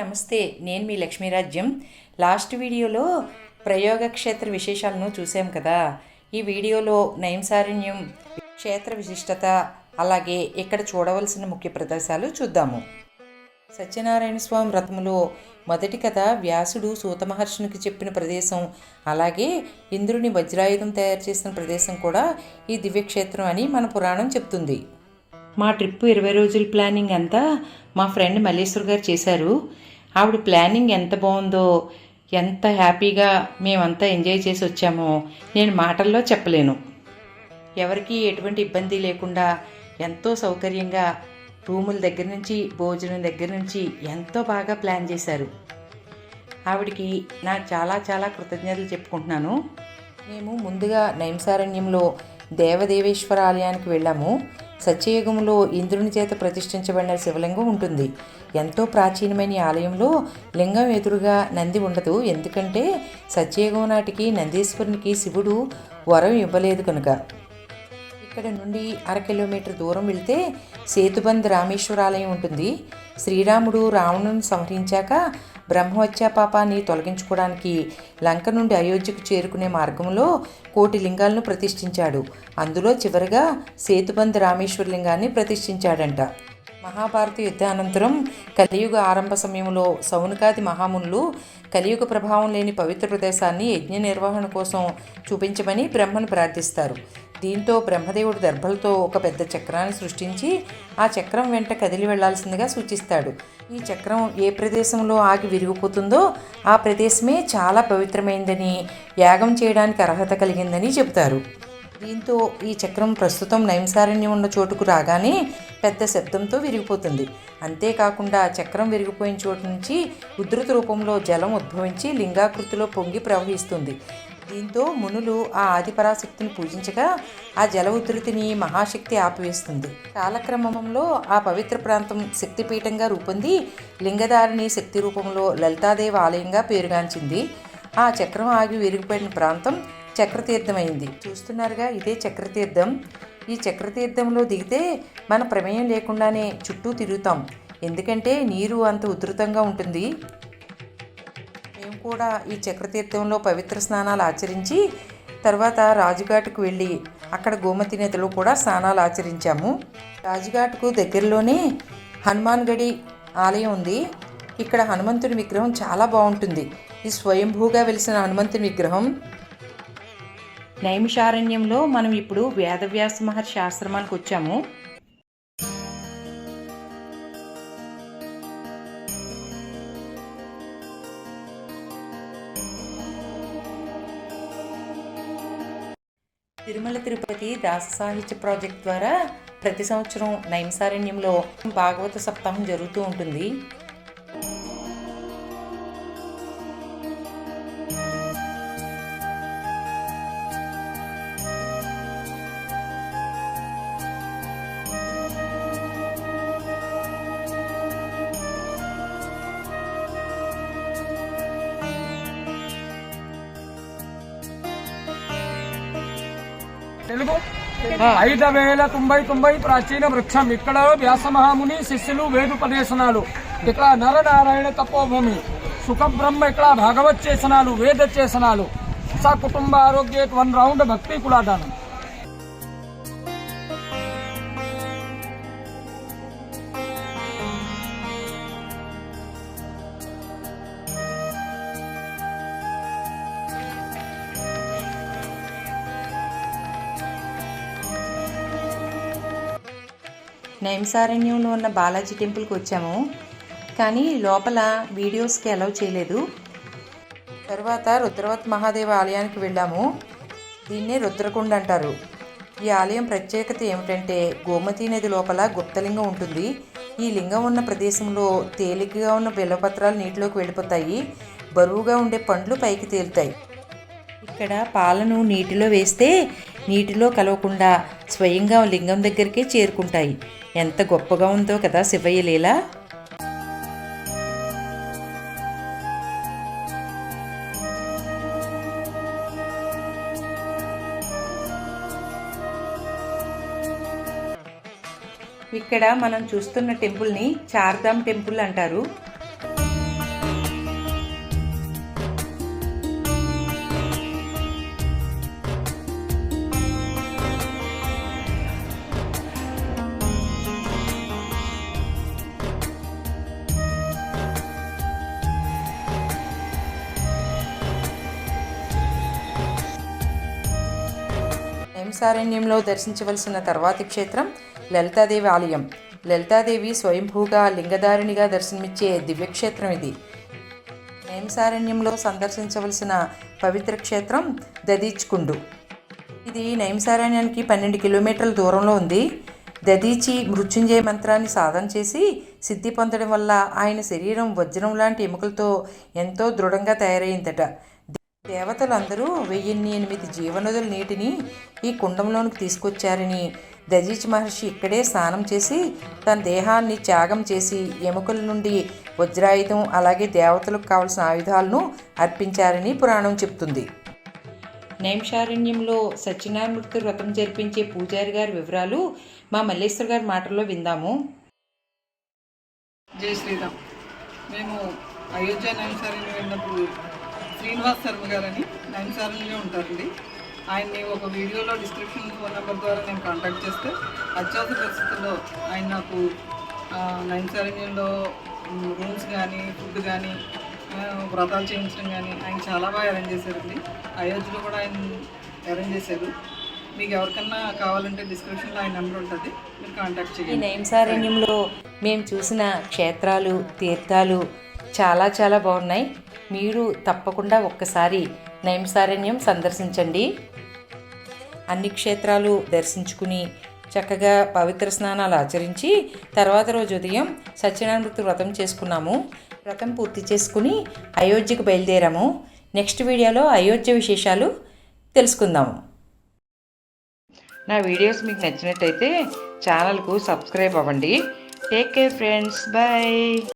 నమస్తే నేను మీ లక్ష్మీరాజ్యం లాస్ట్ వీడియోలో ప్రయోగక్షేత్ర విశేషాలను చూసాం కదా. ఈ వీడియోలో నైంసారణ్యం క్షేత్ర విశిష్టత అలాగే ఇక్కడ చూడవలసిన ముఖ్య ప్రదేశాలు చూద్దాము. సత్యనారాయణ స్వామి వ్రతములో మొదటి కథ వ్యాసుడు సూత మహర్షునికి చెప్పిన ప్రదేశం అలాగే ఇంద్రుని వజ్రాయుధం తయారు చేసిన ప్రదేశం కూడా ఈ దివ్యక్షేత్రం అని మన పురాణం చెప్తుంది. మా ట్రిప్ ఇరవై రోజుల ప్లానింగ్ అంతా మా ఫ్రెండ్ మల్లేశ్వర్ గారు చేశారు. ఆవిడ ప్లానింగ్ ఎంత బాగుందో ఎంత హ్యాపీగా మేమంతా ఎంజాయ్ చేసి వచ్చామో నేను మాటల్లో చెప్పలేను. ఎవరికి ఎటువంటి ఇబ్బంది లేకుండా ఎంతో సౌకర్యంగా రూముల దగ్గర నుంచి భోజనం దగ్గర నుంచి ఎంతో బాగా ప్లాన్ చేశారు. ఆవిడికి నా చాలా చాలా కృతజ్ఞతలు చెప్పుకుంటున్నాను. మేము ముందుగా నైంసారణ్యంలో దేవదేవేశ్వర ఆలయానికి వెళ్ళాము. సత్యయుగంలో ఇంద్రుని చేత ప్రతిష్ఠించబడిన శివలింగం ఉంటుంది. ఎంతో ప్రాచీనమైన ఆలయంలో లింగం ఎదురుగా నంది ఉండదు. ఎందుకంటే సత్యయుగం నాటికి నందీశ్వరునికి శివుడు వరం ఇవ్వలేదు కనుక. ఇక్కడ నుండి అర కిలోమీటర్ దూరం వెళ్తే సేతుబంద్ రామేశ్వరాలయం ఉంటుంది. శ్రీరాముడు రావణుని సంహరించాక బ్రహ్మహత్యా పాపాన్ని తొలగించుకోవడానికి లంక నుండి అయోధ్యకు చేరుకునే మార్గంలో కోటి లింగాలను ప్రతిష్ఠించాడు. అందులో చివరిగా సేతుబంద్ రామేశ్వర లింగాన్ని ప్రతిష్ఠించాడంట. మహాభారత యుద్ధానంతరం కలియుగ ఆరంభ సమయంలో సౌనకాది మహామునులు కలియుగ ప్రభావం లేని పవిత్ర ప్రదేశాన్ని యజ్ఞ నిర్వహణ కోసం చూపించమని బ్రహ్మను ప్రార్థిస్తారు. దీంతో బ్రహ్మదేవుడు దర్భలతో ఒక పెద్ద చక్రాన్ని సృష్టించి ఆ చక్రం వెంట కదిలి వెళ్ళాల్సిందిగా సూచిస్తాడు. ఈ చక్రం ఏ ప్రదేశంలో ఆగి విరిగిపోతుందో ఆ ప్రదేశమే చాలా పవిత్రమైందని యాగం చేయడానికి అర్హత కలిగిందని చెబుతారు. దీంతో ఈ చక్రం ప్రస్తుతం నైంసారణ్యం ఉన్న చోటుకు రాగానే పెద్ద శబ్దంతో విరిగిపోతుంది. అంతేకాకుండా చక్రం విరిగిపోయిన చోటు నుంచి ఉధృత రూపంలో జలం ఉద్భవించి లింగాకృతిలో పొంగి ప్రవహిస్తుంది. దీంతో మునులు ఆ ఆదిపరాశక్తిని పూజించగా ఆ జల ఉధృతిని మహాశక్తి ఆపివేస్తుంది. కాలక్రమంలో ఆ పవిత్ర ప్రాంతం శక్తిపీఠంగా రూపొంది లింగధారిణి శక్తి రూపంలో లలితాదేవి ఆలయంగా పేరుగాంచింది. ఆ చక్రం ఆగి విరిగిపోయిన ప్రాంతం చక్రతీర్థమైంది. చూస్తున్నారుగా ఇదే చక్రతీర్థం. ఈ చక్రతీర్థంలో దిగితే మన ప్రమేయం లేకుండానే చుట్టూ తిరుగుతాం. ఎందుకంటే నీరు అంత ఉధృతంగా ఉంటుంది. కూడా ఈ చక్రతీర్థంలో పవిత్ర స్నానాలు ఆచరించి తర్వాత రాజుఘాట్కు వెళ్ళి అక్కడ గోమతి నదిలో కూడా స్నానాలు ఆచరించాము. రాజుఘాట్కు దగ్గరలోనే హనుమాన్ గడి ఆలయం ఉంది. ఇక్కడ హనుమంతుడి విగ్రహం చాలా బాగుంటుంది. ఇది స్వయంభూగా వెలిసిన హనుమంతుని విగ్రహం. నైమిషారణ్యంలో మనం ఇప్పుడు వేదవ్యాస మహర్షి ఆశ్రమానికి వచ్చాము. తిరుమల తిరుపతి దాస సాహిత్య ప్రాజెక్ట్ ద్వారా ప్రతి సంవత్సరం నైంసారణ్యంలో భాగవత సప్తాహం జరుగుతూ ఉంటుంది. తెలుగు? ఐదు వేల తొంభై తొంభై ప్రాచీన వృక్షం. ఇక్కడ వ్యాసమహాముని శిష్యులు వేదుపదేశనాలు ఇక్కడ నరనారాయణ తపోభూమి. సుఖబ్రహ్మ ఇక్కడ భాగవత్ చేసనాలు వేద చేసనాలు. స కుటుంబ ఆరోగ్య వన్ రౌండ్ భక్తి కులాదానం. నైంసారణ్యంలో ఉన్న బాలాజీ టెంపుల్కి వచ్చాము. కానీ లోపల వీడియోస్కి అలౌ చేయలేదు. తర్వాత రుద్రవత్ మహాదేవ ఆలయానికి వెళ్ళాము. దీన్నే రుద్రకుండ అంటారు. ఈ ఆలయం ప్రత్యేకత ఏమిటంటే గోమతి నది లోపల గుప్తలింగం ఉంటుంది. ఈ లింగం ఉన్న ప్రదేశంలో తేలికగా ఉన్న బిల్లపత్రాలు నీటిలోకి వెళ్ళిపోతాయి. బరువుగా ఉండే పండ్లు పైకి తేలుతాయి. ఇక్కడ పాలను నీటిలో వేస్తే నీటిలో కలవకుండా స్వయంగా లింగం దగ్గరికే చేరుకుంటాయి. ఎంత గొప్పగా ఉందో కదా శివయ్య లీల. ఇక్కడ మనం చూస్తున్న టెంపుల్ని చార్ధామ్ టెంపుల్ అంటారు. నైంసారణ్యంలో దర్శించవలసిన తర్వాతి క్షేత్రం లలితాదేవి ఆలయం. లలితాదేవి స్వయంభూగా లింగధారిణిగా దర్శనమిచ్చే దివ్యక్షేత్రం ఇది. నైంసారణ్యంలో సందర్శించవలసిన పవిత్ర క్షేత్రం దదీచ్కుండు. ఇది నైంసారణ్యానికి పన్నెండు కిలోమీటర్ల దూరంలో ఉంది. దదీచి మృత్యుంజయ మంత్రాన్ని సాధన చేసి సిద్ధి పొందడం వల్ల ఆయన శరీరం వజ్రం లాంటి ఎముకలతో ఎంతో దృఢంగా తయారైందట దేవతలందరూ వెయ్యిన్ని ఎనిమిది జీవనదుల నీటిని ఈ కుండంలోనికి తీసుకొచ్చారని దజీచ్ మహర్షి ఇక్కడే స్నానం చేసి తన దేహాన్ని త్యాగం చేసి ఎముకల నుండి వజ్రాయుధం అలాగే దేవతలకు కావలసిన ఆయుధాలను అర్పించారని పురాణం చెప్తుంది. నైంశారణ్యంలో సత్యనారాయణమూర్తి వ్రతం జరిపించే పూజారి గారి వివరాలు మా మల్లేశ్వర్ గారి మాటల్లో విందాము. జై శ్రీరామ్. మేము అయోధ్య నైంశారణ్యం వెళ్ళినప్పుడు శ్రీనివాస్ శర్మ గారని నైన్సారణ్యంలో ఉంటారండి. ఆయన్ని ఒక వీడియోలో డిస్క్రిప్షన్ ఫోన్ నెంబర్ ద్వారా నేను కాంటాక్ట్ చేస్తే అత్యవసర పరిస్థితుల్లో ఆయన నాకు ఆ, నైన్సారణ్యంలో రూమ్స్ కానీ ఫుడ్ కానీ వ్రతాలు చేయించడం కానీ ఆయన చాలా బాగా అరేంజ్ చేశారండి. అయోధ్యలో కూడా ఆయన అరేంజ్ చేశారు. మీకు ఎవరికన్నా కావాలంటే డిస్క్రిప్షన్లో ఆయన నెంబర్ ఉంటుంది మీరు కాంటాక్ట్ ఈ చేయండి. నైంసారణ్యంలో మేము చూసిన క్షేత్రాలు తీర్థాలు చాలా చాలా బాగున్నాయి. మీరు తప్పకుండా ఒక్కసారి నైంసారణ్యం సందర్శించండి. అన్ని క్షేత్రాలు దర్శించుకుని చక్కగా పవిత్ర స్నానాలు ఆచరించి తర్వాత రోజు ఉదయం సత్యనారాయణ వ్రతం చేసుకున్నాము. వ్రతం పూర్తి చేసుకుని అయోధ్యకు బయలుదేరాము. నెక్స్ట్ వీడియోలో అయోధ్య విశేషాలు తెలుసుకుందాము. నా వీడియోస్ మీకు నచ్చినట్టయితే ఛానల్కు సబ్స్క్రైబ్ అవ్వండి. Take care friends. బాయ్.